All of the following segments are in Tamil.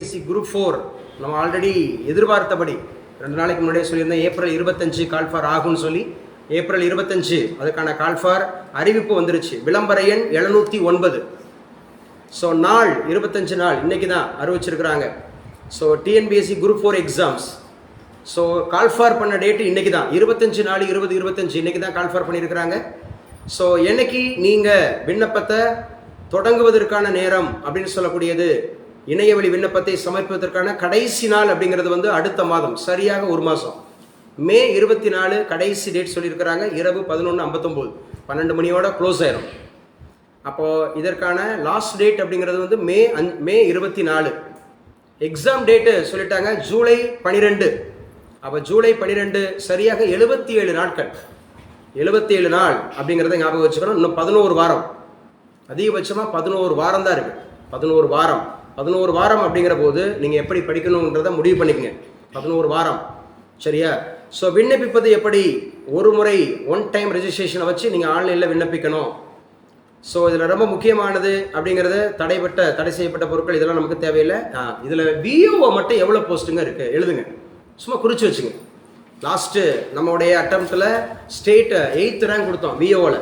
PSC group four. நம்ம ஆல்ரெடி எதிர்பார்த்தபடி ரெண்டு நாளைக்கு முன்னாடியே சொல்லியிருந்தேன் ஏப்ரல் இருபத்தஞ்சு கால்ஃபார் ஆகும்னு சொல்லி. ஏப்ரல் இருபத்தஞ்சு அதுக்கான கால்ஃபார் அறிவிப்பு வந்துருச்சு. விளம்பர எண் எழுநூற்றி ஒன்பது. ஸோ நாள் இருபத்தஞ்சு நாள் இன்னைக்கு தான் அறிவிச்சிருக்கிறாங்க. So TNPSC group four exams. So call for பண்ண டேட்டு இன்னைக்கு தான். இருபத்தஞ்சு நாலு இருபது இருபத்தஞ்சு இன்னைக்கு தான் கால்ஃபார் பண்ணியிருக்கிறாங்க. ஸோ என்னைக்கு நீங்கள் விண்ணப்பத்தை தொடங்குவதற்கான நேரம் அப்படின்னு சொல்லக்கூடியது இணையவழி விண்ணப்பத்தை சமர்ப்பிப்பதற்கான கடைசி நாள் அப்படிங்கிறது வந்து அடுத்த மாதம் சரியாக ஒரு மாதம். மே இருபத்தி நாலு கடைசி டேட் சொல்லியிருக்கிறாங்க இரவு பதினொன்று ஐம்பத்தொம்போது. பன்னெண்டு மணியோட க்ளோஸ் ஆயிரும். அப்போது இதற்கான லாஸ்ட் டேட் அப்படிங்கிறது வந்து மே அஞ் மே இருபத்தி நாலு எக்ஸாம் டேட்டு சொல்லிட்டாங்க ஜூலை பனிரெண்டு. அப்போ ஜூலை பனிரெண்டு சரியாக எழுபத்தி ஏழு நாட்கள். எழுபத்தி ஏழு நாள் அப்படிங்கிறத ஞாபகம் வச்சுக்கணும் இன்னும் பதினோரு வாரம். அதிகபட்சமாக பதினோரு வாரம் தான் இருக்குது பதினோரு வாரம். பதினோரு வாரம் அப்படிங்கிற போது நீங்கள் எப்படி படிக்கணுன்றதை முடிவு பண்ணிக்கங்க. பதினோரு வாரம். சரியா? ஸோ விண்ணப்பிப்பது எப்படி? ஒரு முறை ஒன் டைம் ரெஜிஸ்ட்ரேஷனை வச்சு நீங்கள் ஆன்லைனில் விண்ணப்பிக்கணும். ஸோ இதில் ரொம்ப முக்கியமானது அப்படிங்கிறது தடைப்பட்ட தடை செய்யப்பட்ட பொருட்கள் இதெல்லாம் நமக்கு தேவையில்லை. இதில் விஓஓ மட்டும் எவ்வளோ போஸ்ட்டுங்க இருக்குது எழுதுங்க. சும்மா குறித்து வச்சுங்க. லாஸ்ட்டு நம்மளுடைய அட்டம்ப்டில் ஸ்டேட்டு எயித்து ரேங்க் கொடுத்தோம் விஓவில்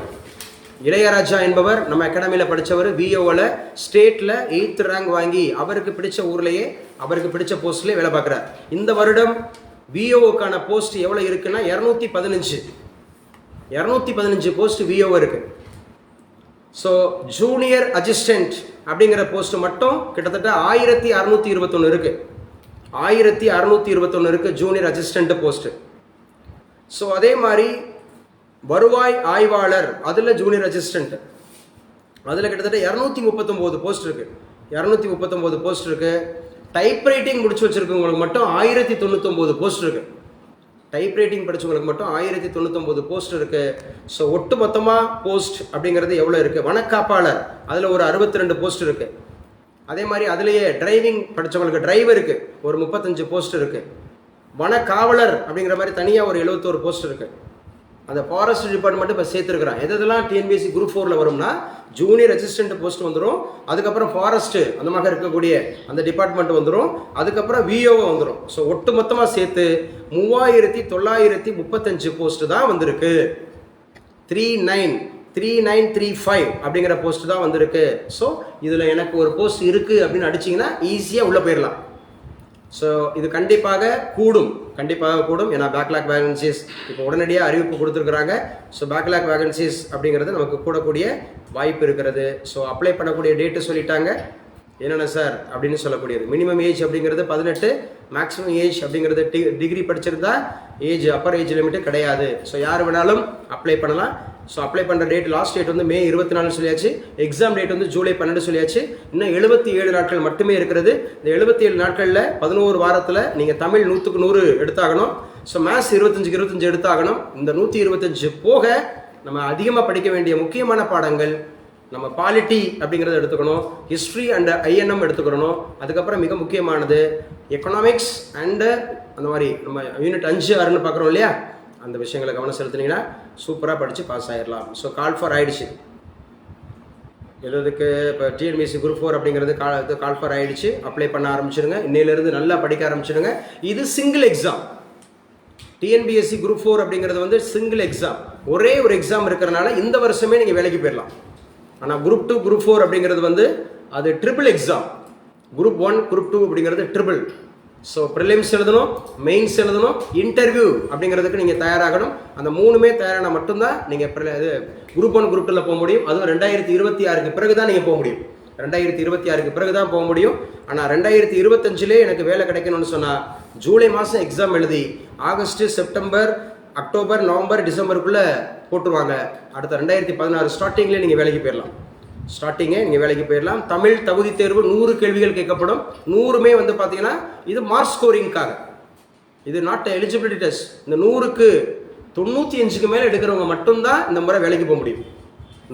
இளையராஜா என்பவர் நம்ம அகாடமியில் படித்தவர் விஓவில் ஸ்டேட்டில் எயித்து ரேங்க் வாங்கி அவருக்கு பிடிச்ச ஊர்லேயே அவருக்கு பிடிச்ச போஸ்ட்லேயே வேலை பார்க்குறார். இந்த வருடம் விஓவுக்கான போஸ்ட் எவ்வளோ இருக்குன்னா இரநூத்தி பதினஞ்சு. இரநூத்தி பதினஞ்சு போஸ்ட் விஓ இருக்குது ஸோ ஜூனியர் அசிஸ்டன்ட் அப்படிங்கிற போஸ்ட் மட்டும் கிட்டத்தட்ட ஆயிரத்தி அறுநூத்தி இருபத்தொன்று இருக்குது ஆயிரத்தி அறுநூத்தி இருபத்தொன்று இருக்குது ஜூனியர் அசிஸ்டன்ட் போஸ்ட்டு ஸோ அதே மாதிரி வருவாய் ஆய்வாளர் அதில் ஜூனியர் அசிஸ்டண்ட் அதில் கிட்டத்தட்ட இரநூத்தி முப்பத்தொம்போது போஸ்ட் இருக்குது இரநூத்தி முப்பத்தொம்போது போஸ்ட் இருக்குது டைப்ரைட்டிங் முடிச்சு வச்சிருக்கவங்களுக்கு மட்டும் ஆயிரத்தி தொண்ணூத்தொம்போது போஸ்ட் இருக்குது டைப் ரைட்டிங் படிச்சவங்களுக்கு மட்டும் ஆயிரத்தி தொண்ணூத்தொம்பது போஸ்ட் இருக்குது ஸோ ஒட்டு மொத்தமாக போஸ்ட் அப்படிங்கிறது எவ்வளோ இருக்குது வனக்காப்பாளர் அதில் ஒரு அறுபத்தி ரெண்டு போஸ்ட் இருக்குது அதே மாதிரி அதுலேயே டிரைவிங் படித்தவங்களுக்கு டிரைவருக்கு ஒரு முப்பத்தஞ்சு போஸ்ட் இருக்குது வனக்காவலர் அப்படிங்கிற மாதிரி தனியாக ஒரு எழுபத்தோரு போஸ்ட் இருக்குது அந்த ஃபாரஸ்ட் டிபார்ட்மெண்ட் இப்போ சேர்த்துருக்குறான். எதெல்லாம் டிஎன்பிஎஸ்சி குரூப் ஃபோரில் வரும்னா ஜூனியர் அசிஸ்டன்ட் போஸ்ட் வந்துடும் அதுக்கப்புறம் ஃபாரஸ்ட்டு அந்த மாதிரி இருக்கக்கூடிய அந்த டிபார்ட்மெண்ட் வந்துடும் அதுக்கப்புறம் விஓ வந்துடும் ஸோ ஒட்டு மொத்தமாக சேர்த்து மூவாயிரத்தி தொள்ளாயிரத்தி முப்பத்தஞ்சு போஸ்ட்டு தான் வந்திருக்கு. Three nine three nine three five அப்படிங்கிற போஸ்ட் தான் வந்திருக்கு. ஸோ இதில் எனக்கு ஒரு போஸ்ட் இருக்குது அப்படின்னு அடிச்சிங்கன்னா ஈஸியாக உள்ளே போயிடலாம். ஸோ இது கண்டிப்பாக கூடும். கண்டிப்பாக கூடும். ஏன்னா பேக்லாக் வேகன்சிஸ் இப்போ உடனடியாக அறிவிப்பு கொடுத்துருக்குறாங்க. ஸோ பேக்லாக் வேகன்சிஸ் அப்படிங்கிறது நமக்கு கூடக்கூடிய வாய்ப்பு இருக்கிறது. ஸோ அப்ளை பண்ணக்கூடிய டேட்டு சொல்லிட்டாங்க. என்னென்ன சார் அப்படின்னு சொல்லக்கூடியது? மினிமம் ஏஜ் அப்படிங்கிறது பதினெட்டு மேக்ஸிமம் ஏஜ் அப்படிங்கிறது டி டிகிரி படிச்சிருந்தா ஏஜ் அப்பர் ஏஜ் லிமிட்டு கிடையாது. ஸோ யார் வேணாலும் அப்ளை பண்ணலாம். ஸோ அப்ளை பண்ணுற டேட் லாஸ்ட் டேட் வந்து மே இருபத்தி நாலு சொல்லியாச்சு. எக்ஸாம் டேட் வந்து ஜூலை பன்னெண்டு சொல்லியாச்சு. இன்னும் எழுபத்தி ஏழு நாட்கள் மட்டுமே இருக்கிறது. இந்த எழுபத்தி ஏழு நாட்களில் பதினோரு வாரத்தில் நீங்கள் தமிழ் நூற்றுக்கு நூறு எடுத்தாகணும். ஸோ மேத்ஸ் இருபத்தஞ்சுக்கு இருபத்தஞ்சு எடுத்தாகணும். இந்த நூற்றி இருபத்தஞ்சு போக நம்ம அதிகமாக படிக்க வேண்டிய முக்கியமான பாடங்கள் நம்ம பாலிட்டி அப்படிங்கிறத எடுத்துக்கணும். ஹிஸ்ட்ரி அண்ட் ஐஎன்எம் எடுத்துக்கிறணும் அதுக்கப்புறம் மிக முக்கியமானது எக்கனாமிக்ஸ் அண்டு அந்த மாதிரி நம்ம யூனிட் அஞ்சு ஆறுன்னு பார்க்குறோம் இல்லையா? அந்த விஷயங்களை கவனம் செலுத்துனீங்கன்னா சூப்பராக படித்து பாஸ் ஆகிடலாம் ஸோ கால் ஃபார் ஆயிடுச்சு. எழுதுக்கு இப்போ டிஎன்பிஎஸ்சி குரூப் ஃபோர் அப்படிங்கிறது கால் இது கால் ஃபார் ஆயிடுச்சு. அப்ளை பண்ண ஆரம்பிச்சிடுங்க இன்னையிலேருந்து நல்லா படிக்க ஆரம்பிச்சிடுங்க இது single exam TNPSC group four அப்படிங்கிறது வந்து சிங்கிள் எக்ஸாம் ஒரே ஒரு எக்ஸாம் இருக்கிறனால இந்த வருஷமே நீங்கள் வேலைக்கு போயிடலாம் ஆனால் குரூப் டூ குரூப் ஃபோர் அப்படிங்கிறது வந்து அது triple exam group one group two அப்படிங்கிறது ட்ரிபிள் ஸோ ப்ரிலிம்ஸ் எழுதணும் மெயின்ஸ் எழுதணும் இன்டர்வியூ அப்படிங்கிறதுக்கு நீங்கள் தயாராகணும். அந்த மூணுமே தயாரான மட்டும்தான் நீங்கள் இது குரூப் ஒன் குரூப் டூவில் போக முடியும். அதுவும் ரெண்டாயிரத்தி இருபத்தி ஆறுக்கு பிறகு தான் நீங்கள் போக முடியும். ரெண்டாயிரத்தி இருபத்தி ஆறுக்கு பிறகு தான் போக முடியும். ஆனால் ரெண்டாயிரத்தி இருபத்தஞ்சிலே எனக்கு வேலை கிடைக்கணும்னு சொன்னால் ஜூலை மாதம் எக்ஸாம் எழுதி ஆகஸ்ட்டு செப்டம்பர் அக்டோபர் நவம்பர் டிசம்பருக்குள்ளே போட்டுருவாங்க. அடுத்த ரெண்டாயிரத்தி பதினாறு ஸ்டார்டிங்லேயே நீங்கள் வேலைக்கு போயிடலாம் ஸ்டார்டிங்கே நீங்கள் வேலைக்கு போயிடலாம் தமிழ் தகுதி தேர்வு நூறு கேள்விகள் கேட்கப்படும். நூறுமே வந்து பார்த்தீங்கன்னா இது மார்க் ஸ்கோரிங்க்காக இது நாட் எலிஜிபிலிட்டி டெஸ்ட் இந்த நூறுக்கு தொண்ணூற்றி அஞ்சுக்கு மேலே எடுக்கிறவங்க மட்டும்தான் இந்த முறை வேலைக்கு போக முடியும்.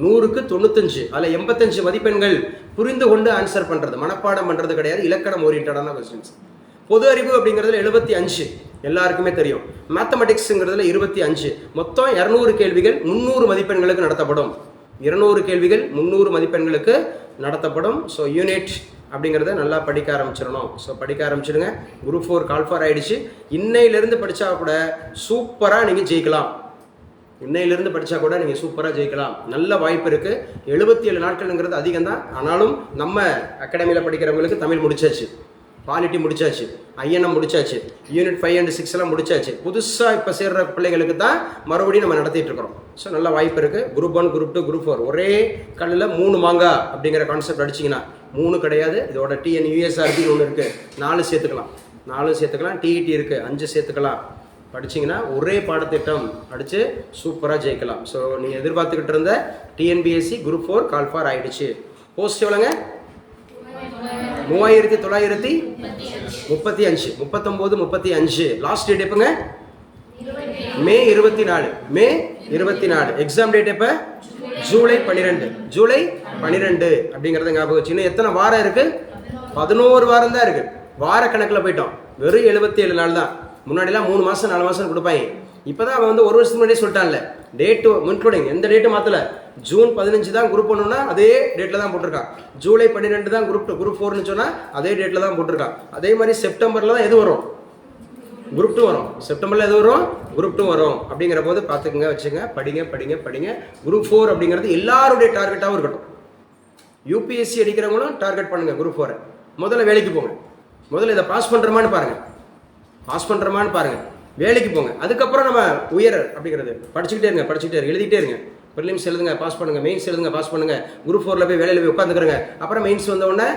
நூறுக்கு தொண்ணூத்தஞ்சு அதில் எண்பத்தஞ்சு மதிப்பெண்கள் புரிந்து கொண்டு ஆன்சர் பண்ணுறது மனப்பாடம் பண்ணுறது கிடையாது. இலக்கணம் ஓரியன்டான கொஸ்டின்ஸ் பொது அறிவு அப்படிங்கிறதுல எழுபத்தி அஞ்சு. எல்லாருக்குமே தெரியும். மேத்தமெட்டிக்ஸுங்கிறதுல இருபத்தி அஞ்சு. மொத்தம் இரநூறு கேள்விகள் முந்நூறு மதிப்பெண்களுக்கு நடத்தப்படும். இருநூறு கேள்விகள் முந்நூறு மதிப்பெண்களுக்கு நடத்தப்படும். ஸோ யூனிட் அப்படிங்கிறத நல்லா படிக்க ஆரம்பிச்சிடணும். ஸோ படிக்க ஆரம்பிச்சிடுங்க. குரூப் ஃபோர் கால் ஃபார் ஆகிடுச்சு இன்னையிலேருந்து படித்தா கூட சூப்பராக நீங்கள் ஜெயிக்கலாம். இன்னையிலேருந்து படித்தா கூட நீங்கள் சூப்பராக ஜெயிக்கலாம். நல்ல வாய்ப்பு இருக்குது எழுபத்தி ஏழு நாட்கள்ங்கிறது அதிகம் தான் ஆனாலும் நம்ம அகாடமியில் படிக்கிறவங்களுக்கு தமிழ் முடிச்சாச்சு. குவாலிட்டி முடிச்சாச்சு. ஐஎன்எம் முடிச்சாச்சு. யூனிட் ஃபைவ் அண்ட் சிக்ஸ் எல்லாம் முடிச்சாச்சு. புதுசாக இப்போ சேர்ற பிள்ளைங்களுக்கு தான் மறுபடியும் நம்ம நடத்திட்டு இருக்கிறோம். ஸோ நல்ல வாய்ப்பு இருக்குது group one group two group four ஒரே கல்லில் மூணு மாங்கா அப்படிங்கிற கான்செப்ட் அடிச்சிங்கன்னா மூணு கிடையாது. இதோட டிஎன் யூஎஸ்ஆர்பின்னு ஒன்று இருக்குது நாலு சேர்த்துக்கலாம். நாலு சேர்த்துக்கலாம். டிஇடி இருக்குது அஞ்சு சேர்த்துக்கலாம். படிச்சீங்கன்னா ஒரே பாடத்திட்டம் படித்து சூப்பராக ஜெயிக்கலாம். ஸோ நீங்கள் எதிர்பார்த்துக்கிட்டு இருந்த TNPSC group four call for ஆகிடுச்சு போஸ்ட் எவ்வளோங்க மூவாயிரத்தி தொள்ளாயிரத்தி முப்பத்தி அஞ்சு முப்பத்தொம்போது முப்பத்தி அஞ்சு லாஸ்ட் டேட் எப்போங்க? மே இருபத்தி நாலு மே இருபத்தி நாலு. எக்ஸாம் டேட் எப்போ? ஜூலை பன்னிரெண்டு. ஜூலை பன்னிரெண்டு அப்படிங்கிறத ஞாபகம் வச்சு. இன்னும் எத்தனை வாரம் இருக்கு? பதினோரு வாரம் தான் இருக்கு. வார கணக்கில் போயிட்டோம். வெறும் எழுபத்தி ஏழு நாள் தான் முன்னாடிலாம் மூணு மாதம் நாலு மாதம் கொடுப்பாங்க. இப்போதான் அவன் வந்து ஒரு வருஷத்துக்கு முன்னாடியே சொல்லிட்டான்ல. டேட்டு இன்க்ளூடிங் எந்த டேட்டு மாற்றல ஜூன் பதினஞ்சு தான் குரூப் ஒன்றுனா அதே டேட்டில் தான் போட்டிருக்கான். ஜூலை பன்னிரெண்டு தான் குரூப் குரூப் ஃபோர்னு சொன்னால் அதே டேட்டில் தான் போட்டிருக்கான். அதே மாதிரி செப்டம்பரில் தான் எது வரும்? குரூப் டூ வரும். செப்டம்பரில் எது வரும்? குரூப் டூ வரும். அப்படிங்கிற போது பார்த்துக்குங்க வச்சுங்க. படிங்க படிங்க படிங்க. குரூப் ஃபோர் அப்படிங்கிறது எல்லாருடைய டார்கெட்டாகவும் இருக்கட்டும். யூபிஎஸ்சி அடிக்கிறவங்களும் டார்கெட் பண்ணுங்கள் குரூப் ஃபோரை முதல்ல வேலைக்கு போங்க. முதல்ல இதை பாஸ் பண்ணுறோமான்னு பாருங்கள் பாஸ் பண்ணுறோமான்னு பாருங்கள் வேலைக்கு போங்க. அதுக்கப்புறம் நம்ம உயர் அப்படிங்கிறது. படிச்சுக்கிட்டே இருங்க படிச்சுக்கிட்டே இருங்க. எழுதிட்டே இருங்க. ப்ரிலிம்ஸ் எழுதுங்க பாஸ் பண்ணுங்கள் மெயின்ஸ் எழுதுங்க பாஸ் பண்ணுங்கள் குரூப் ஃபோரில் போய் வேலையில் போய் உட்காந்துக்கிறங்க அப்புறம் மெயின்ஸ் வந்த உடனே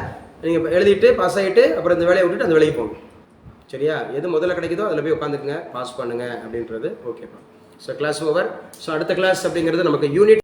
நீங்கள் எழுதிட்டு பாஸ் ஆகிட்டு அப்புறம் இந்த வேலையை விட்டுட்டு அந்த வேலைக்கு போங்க. சரியா? எது முதல்ல கிடைக்குதோ அதில் போய் உட்காந்துக்குங்க பாஸ் பண்ணுங்கள் அப்படின்றது ஓகேப்பா ஸோ கிளாஸ் ஓவர் ஸோ அடுத்த கிளாஸ் அப்படிங்கிறது நமக்கு யூனிட்